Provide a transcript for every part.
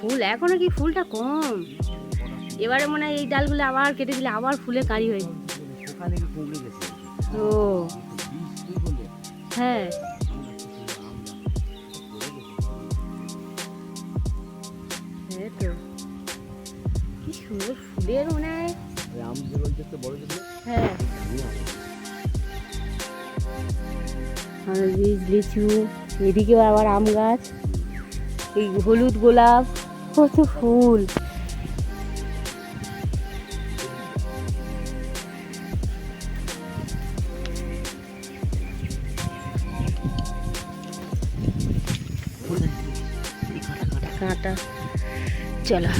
ফুল? এখনও কি ফুলটা কম? এবারে মনে হয় এই ডালগুলো আবার কেটে দিলে আবার ফুলে কাঁড়ি হয়ে ও। হ্যাঁ। তো। কি সুন্দর ফুলের মনে হয়। হ্যাঁ। লিচু এদিকেও আবার আম গাছ এই হলুদ গোলাপ। কত ফুল কাঁটা চলো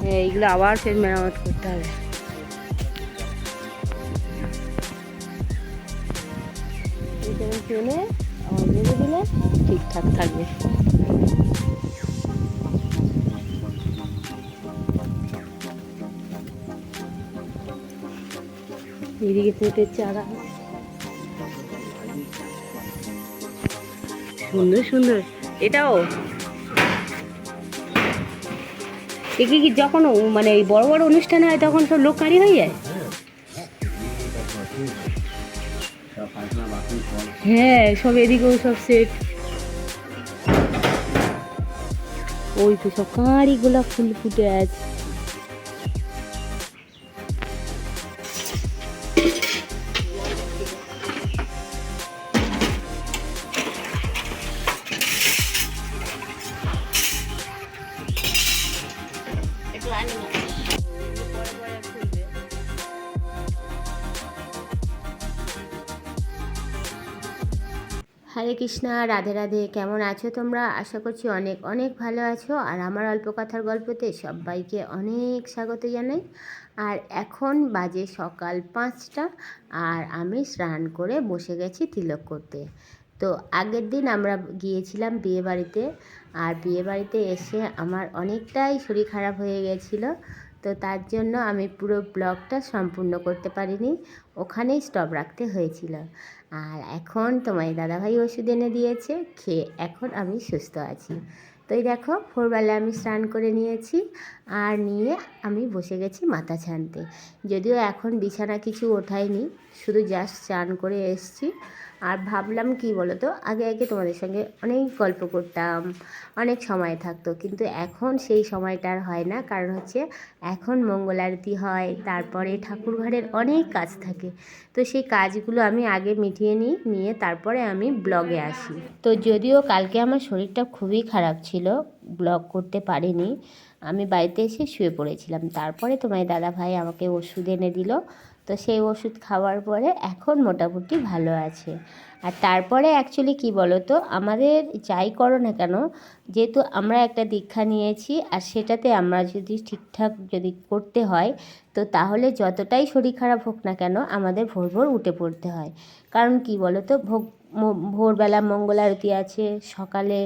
হ্যাঁ এইগুলো আবার ফের মেরামত করতে হবে এইখানে টেনে আবার বেঁধে দিলে ঠিকঠাক থাকবে। এদিকে পেঁপের চারা। সুন্দর সুন্দর। এটাও? একে কি যখন মানে এই বড় বড় অনুষ্ঠান হয় তখন সব লোক কাঁড়ি হয়ে যায়? হ্যাঁ সব এদিকেও সব সেট ওই তো সব কাঁড়ি গোলাপ ফুল ফুটে আছে হরে কৃষ্ণা, রাধে রাধে। কেমন আছো তোমরা? আশা করছি অনেক অনেক ভালো আছো। আর আমার অল্প কথার গল্পতে সবাইকে অনেক স্বাগত জানাই। আর এখন বাজে সকাল পাঁচটা আর আমি স্নান করে বসে গেছি তিলক করতে। তো আগের দিন আমরা গিয়েছিলাম বিয়ে বাড়িতে আর বিয়ে বাড়িতে এসে আমার অনেকটাই শরীর খারাপ হয়ে গেছিল। তো তার জন্য আমি পুরো ব্লগটা সম্পূর্ণ করতে পারিনি, ওখানেই স্টপ রাখতে হয়েছিল। আর এখন তোমার দাদাভাই ওষুধ এনে দিয়েছে, খেয়ে এখন আমি সুস্থ আছি। তো এই দেখো, ভোরবেলা আমি স্নান করে নিয়েছি, আর নিয়ে আমি বসে গেছি মাথা ছানতে। যদিও এখন বিছানা কিছু ওঠাইনি শুধু জাস্ট স্নান করে এসছি। আর ভাবলাম কি বলো তো আগে আগে তোমাদের সঙ্গে অনেক গল্প করতাম, অনেক সময় থাকতো, কিন্তু এখন সেই সময়টা আর হয় না। কারণ হচ্ছে এখন মঙ্গল আরতি হয়, তারপরে ঠাকুর ঘরের অনেক কাজ থাকে। তো সেই কাজগুলো আমি আগে মিটিয়ে নিই, নিয়ে তারপরে আমি ব্লগে আসি। তো যদিও কালকে আমার শরীরটা খুবই খারাপ ছিল, ব্লগ করতে পারিনি, আমি বাড়িতে এসে শুয়ে পড়েছিলাম। তারপরে তোমার দাদা ভাই আমাকে ওষুধ এনে দিল তো সেই ওষুধ খাওয়ার পরে এখন মোটামুটি ভালো আছে। আর তারপরে অ্যাকচুয়ালি কি বলো তো আমাদের যাই করো না কেন, যেহেতু আমরা একটা দীক্ষা নিয়েছি আর সেটাতে আমরা যদি ঠিকঠাক যদি করতে হয়, তো তাহলে যতটাই শরীর খারাপ হোক না কেন আমাদের ভোর ভোর উঠে পড়তে হয়। কারণ কি বলো তো ভোগ ভোরবেলা মঙ্গল আরতি আছে, সকালে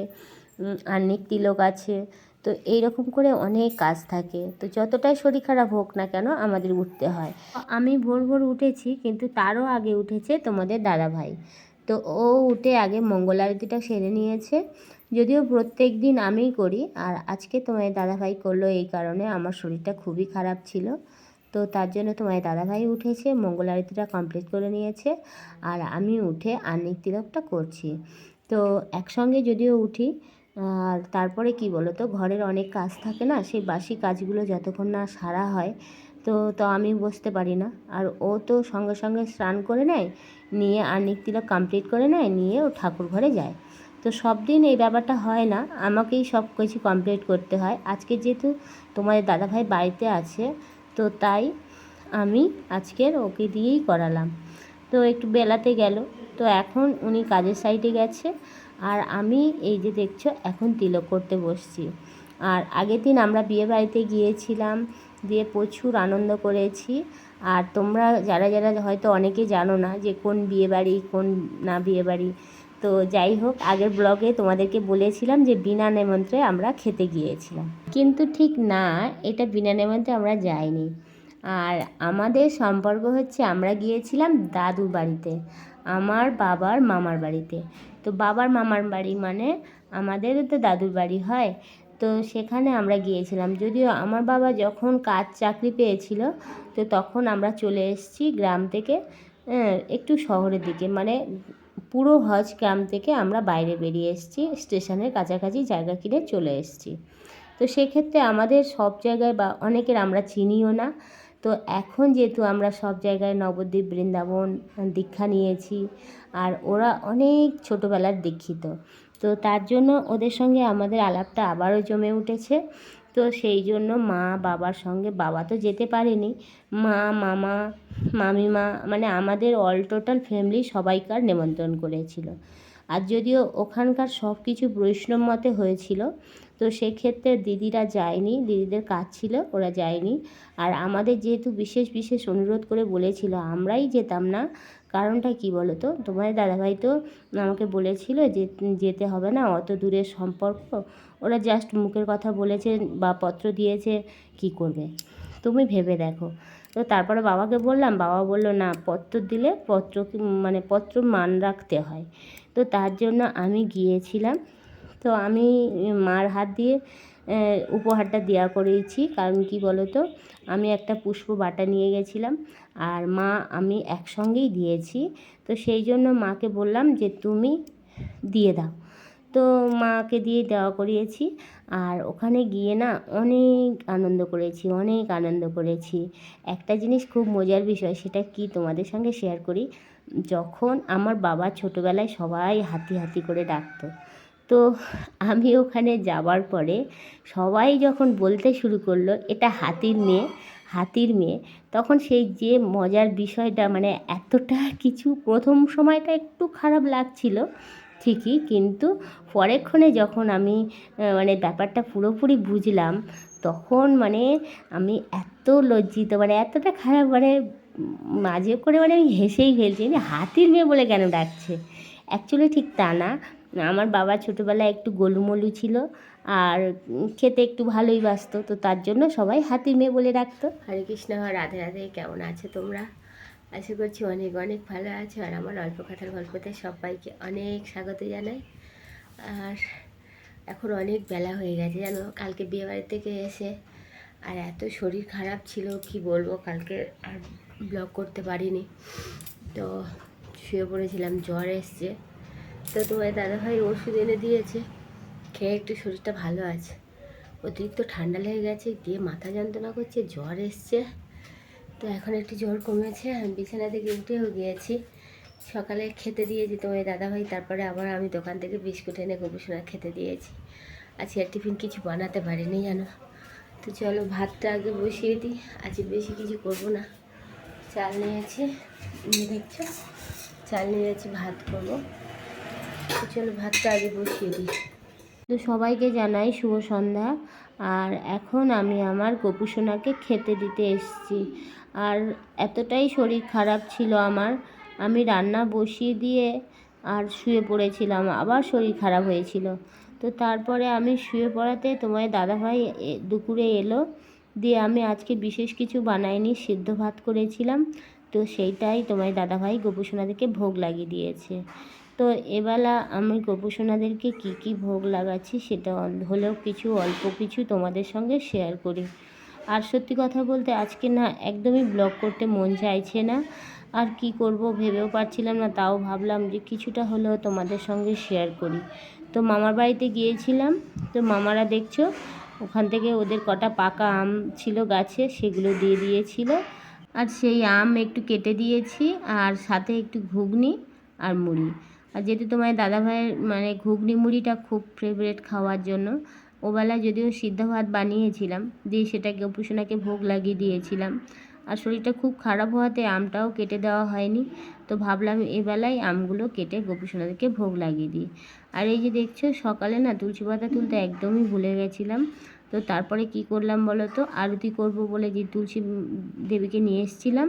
আহ্নিক তিলক আছে। তো এই রকম করে অনেক কাজ থাকে। তো যতটাই শরীর খারাপ হোক না কেন আমাদের উঠতে হয়। আমি ভোর ভোর উঠেছি কিন্তু তারও আগে উঠেছে তোমাদের দাদা ভাই। তো ও উঠে আগে মঙ্গল আরতিটা সেরে নিয়েছে। যদিও প্রত্যেক দিন আমিই করি আর আজকে তোমার দাদাভাই করল এই কারণে আমার শরীরটা খুবই খারাপ ছিল। তো তার জন্য তোমার দাদাভাই উঠেছে, মঙ্গল আরতিটা কমপ্লিট করে নিয়েছে আর আমি উঠে আর্নিক তিলকটা করছি। তো একসঙ্গে যদিও উঠি আর তারপরে কি বলো তো ঘরের অনেক কাজ থাকে না, সেই বাসি কাজগুলো যতক্ষণ না সারা হয়, তো তো আমি বসতে পারি না। আর ও তো সঙ্গে সঙ্গে স্নান করে নেয়, নিয়ে আর্নিক তিলক কমপ্লিট করে নেয়, নিয়ে ও ঠাকুর ঘরে যায়। তো সব দিন এই ব্যাপারটা হয় না, আমাকেই সব কিছু কমপ্লিট করতে হয়। আজকে যেহেতু তোমাদের দাদাভাই বাড়িতে আছে, তো তাই আমি আজকের ওকে দিয়েই করালাম। তো একটু বেলাতে গেল, তো এখন উনি কাজের সাইডে গেছে আর আমি এই যে দেখছ, এখন তিলক করতে বসছি। আর আগের দিন আমরা বিয়ে বাড়িতে গিয়েছিলাম, দিয়ে প্রচুর আনন্দ করেছি। আর তোমরা যারা যারা হয়তো অনেকে জানো না যে কোন বিয়ে বাড়ি, কোন না বিয়ে বাড়ি। তো যাই হোক, আগের ব্লগে তোমাদেরকে বলেছিলাম যে বিনা নেমন্ত্রে আমরা খেতে গিয়েছিলাম। কিন্তু ঠিক না, এটা বিনা নেমন্ত্রে আমরা যাইনি। আর আমাদের সম্পর্ক হচ্ছে আমরা গিয়েছিলাম দাদু বাড়িতে। আমার বাবার মামার বাড়িতে। তো বাবার মামার বাড়ি মানে আমাদের তো দাদুর বাড়ি হয়। তো সেখানে আমরা গিয়েছিলাম। যদিও আমার বাবা যখন কাজ চাকরি পেয়েছিল, তো তখন আমরা চলে এসেছি গ্রাম থেকে একটু শহরের দিকে। মানে পুরো হজ গ্রাম থেকে আমরা বাইরে বেরিয়ে এসেছি, স্টেশনের কাছাকাছি জায়গা কিনে চলে এসেছি। তো সেক্ষেত্রে আমাদের সব জায়গায় বা অনেকের আমরা চিনিও না। তো এখন যেহেতু আমরা সব জায়গায় নবদ্বীপ বৃন্দাবন দীক্ষা নিয়েছি আর ওরা অনেক ছোটোবেলার দীক্ষিত। তো তার জন্য ওদের সঙ্গে আমাদের আলাপটা আবারও জমে উঠেছে। তো সেই জন্য মা, বাবার সঙ্গে, বাবা তো যেতে পারেনি। মা, মামা, মামিমা মানে আমাদের অল টোটাল ফ্যামিলি সবাইকার নেমন্ত্রণ করেছিল। আর যদিও ওখানকার সব কিছু বৈষ্ণব মতে হয়েছিল, তো সেক্ষেত্রে দিদিরা যায়নি, দিদিদের কাজ ছিল, ওরা যায়নি। আর আমাদের যেহেতু বিশেষ বিশেষ অনুরোধ করে বলেছিল, আমরাই যেতাম না, কারণটা কি বলো তো তোমাদের দাদাভাই তো আমাকে বলেছিল যে, যেতে হবে না, অত দূরের সম্পর্ক, ওরা জাস্ট মুখের কথা বলেছে বা পত্র দিয়েছে, কি করবে? তুমি ভেবে দেখো। তো তারপরে বাবাকে বললাম, বাবা বলল, না, পত্র দিলে পত্র মানে পত্র মান রাখতে হয়। তো তার জন্য আমি গিয়েছিলাম। তো আমি মার হাত দিয়ে উপহারটা দেওয়া করেছি কারণ কি বলো তো আমি একটা পুষ্প বাটা নিয়ে গেছিলাম আর মা আমি একসঙ্গেই দিয়েছি। তো সেই জন্য মাকে বললাম যে, তুমি দিয়ে দাও। তো মাকে দিয়ে দেওয়া করিয়েছি আর ওখানে গিয়ে না অনেক আনন্দ করেছি, অনেক আনন্দ করেছি। একটা জিনিস খুব মজার বিষয়, সেটা কি তোমাদের সঙ্গে শেয়ার করি? যখন আমার বাবা ছোটোবেলায় সবাই হাতি হাতি করে ডাকতো, তো আমি ওখানে যাওয়ার পরে সবাই যখন বলতে শুরু করল, এটা হাতির মেয়ে হাতির মেয়ে, তখন সেই যে মজার বিষয়টা মানে এতটা কিছু, প্রথম সময়টা একটু খারাপ লাগছিল ঠিকই, কিন্তু পরেক্ষণে যখন আমি মানে ব্যাপারটা পুরোপুরি বুঝলাম, তখন মানে আমি এত লজ্জিত মানে এতটা খারাপ মানে মাঝে করে মানে আমি হেসেই ফেলছি হাতির মেয়ে বলে কেন ডাকছে? অ্যাকচুয়ালি ঠিক তা না। আমার বাবা ছোটোবেলায় একটু গোলুমলু ছিল আর খেতে একটু ভালোই বাসতো তো তার জন্য সবাই হাতির মেয়ে বলে ডাকতো। হরে কৃষ্ণ, রাধে রাধে, কেমন আছো তোমরা? আশা করছি অনেক অনেক ভালো আছো আর আমার অল্প কথার গল্পতে সবাইকে অনেক স্বাগত জানাই। আর এখন অনেক বেলা হয়ে গেছে, জানো, কালকে বিয়েবাড়ি থেকে এসে আর এত শরীর খারাপ ছিল, কি বলব? কালকে আর ব্লগ করতে পারিনি। তো শুয়ে পড়েছিলাম, জ্বর এসছে। তো তোমার দাদাভাই ওষুধ এনে দিয়েছে, খেয়ে একটু শরীরটা ভালো আছে। অতিরিক্ত ঠান্ডা লেগে গেছে দিয়ে মাথা যন্ত্রণা করছে, জ্বর এসছে। তো এখন একটু জ্বর কমেছে, আমি বিছানা থেকে উঠেও গিয়েছি। সকালে খেতে দিয়েছি তোমার দাদাভাই, তারপরে আবার আমি দোকান থেকে বিস্কুট এনে গবেষণা খেতে দিয়েছি। আজকে টিফিন কিছু বানাতে পারিনি জানো? তো চলো ভাতটা আগে বসিয়ে দিই। আজ বেশি কিছু করব না। চাল নিয়েছি উম, দেখছ চাল নিয়েছি ভাত করব। তো চলো ভাতটা আগে বসিয়ে দিই। তো সবাইকে জানাই শুভ সন্ধ্যা। আর এখন আমি আমার গোপুসোনাকে খেতে দিতে এসেছি। আর এতটাই শরীর খারাপ ছিল আমার আমি রান্না বসিয়ে দিয়ে আর শুয়ে পড়েছিলাম। আবার শরীর খারাপ হয়েছিল। তো তারপরে আমি শুয়ে পড়াতে তোমার দাদাভাই দুপুরে এলো। দিয়ে আমি আজকে বিশেষ কিছু বানাইনি, সিদ্ধ ভাত করেছিলাম। তো সেইটাই তোমার দাদাভাই গোপুসোনাদেরকে ভোগ লাগিয়ে দিয়েছে। তো এবেলা আমি গোপুসোনাদেরকে কী কী ভোগ লাগাচ্ছি সেটা হলেও কিছু অল্প কিছু তোমাদের সঙ্গে শেয়ার করি। আর সত্যি কথা বলতে আজকে না একদমই ব্লগ করতে মন চাইছে না। আর কি করব ভেবেও পারছিলাম না, তাও ভাবলাম যে কিছুটা হলেও তোমাদের সঙ্গে শেয়ার করি। তো মামার বাড়িতে গিয়েছিলাম, তো মামারা দেখছ, ওখান থেকে ওদের কটা পাকা আম ছিল গাছে, সেগুলো দিয়ে দিয়েছিল। আর সেই আম একটু কেটে দিয়েছি, আর সাথে একটু ঘুগনি আর মুড়ি। আর যেহেতু তোমার দাদাভাইয়ের মানে ঘুগনি মুড়িটা খুব ফেভারেট খাওয়ার জন্য ওবেলা যদিও সিদ্ধ ভাত বানিয়েছিলাম, দিয়ে সেটাকে অপুসোনাকে ভোগ লাগিয়ে দিয়েছিলাম। আর শরীরটা খুব খারাপ হওয়াতে আমটাও কেটে দেওয়া হয়নি। তো ভাবলাম এবেলায় আমগুলো কেটে গোপুসোনাদেরকে ভোগ লাগিয়ে দিই। আর এই যে দেখছ, সকালে না তুলসী পাতা তুলতে একদমই ভুলে গেছিলাম। তো তারপরে কি করলাম বলো তো? আরতি করব বলে যে তুলসী দেবীকে নিয়ে এসেছিলাম।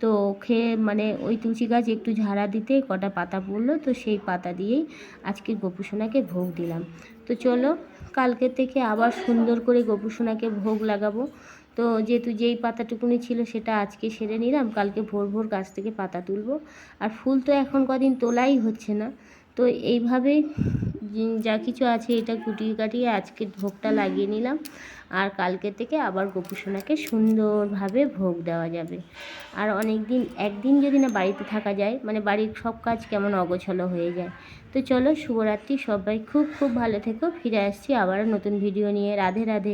তো খেয়ে মানে ওই তুলসী গাছ একটু ঝাড়া দিতে কটা পাতা পড়ল, তো সেই পাতা দিয়েই আজকে গোপুসোনাকে ভোগ দিলাম। তো চলো কালকে থেকে আবার সুন্দর করে গোপুসোনাকে ভোগ লাগাবো। তো যেহেতু যেই পাতাটুকুনি ছিল সেটা আজকে সেরে নিলাম, কালকে ভোর ভোর গাছ থেকে পাতা তুলব। আর ফুল তো এখন কদিন তোলাই হচ্ছে না, তো এইভাবে যা কিছু আছে এটা কুটিয়ে কাটিয়ে আজকে ভোগটা লাগিয়ে নিলাম। আর কালকে থেকে আবার গোপুসোনাকে সুন্দরভাবে ভোগ দেওয়া যাবে। আর অনেক দিন একদিন যদি না বাড়িতে থাকা যায় মানে বাড়ির সব কাজ কেমন অগোছালো হয়ে যায়। তো চলো, শুভরাত্রি, সবাই খুব খুব ভালো থেকো, ফিরে আসছি আবার নতুন ভিডিও নিয়ে। রাধে রাধে।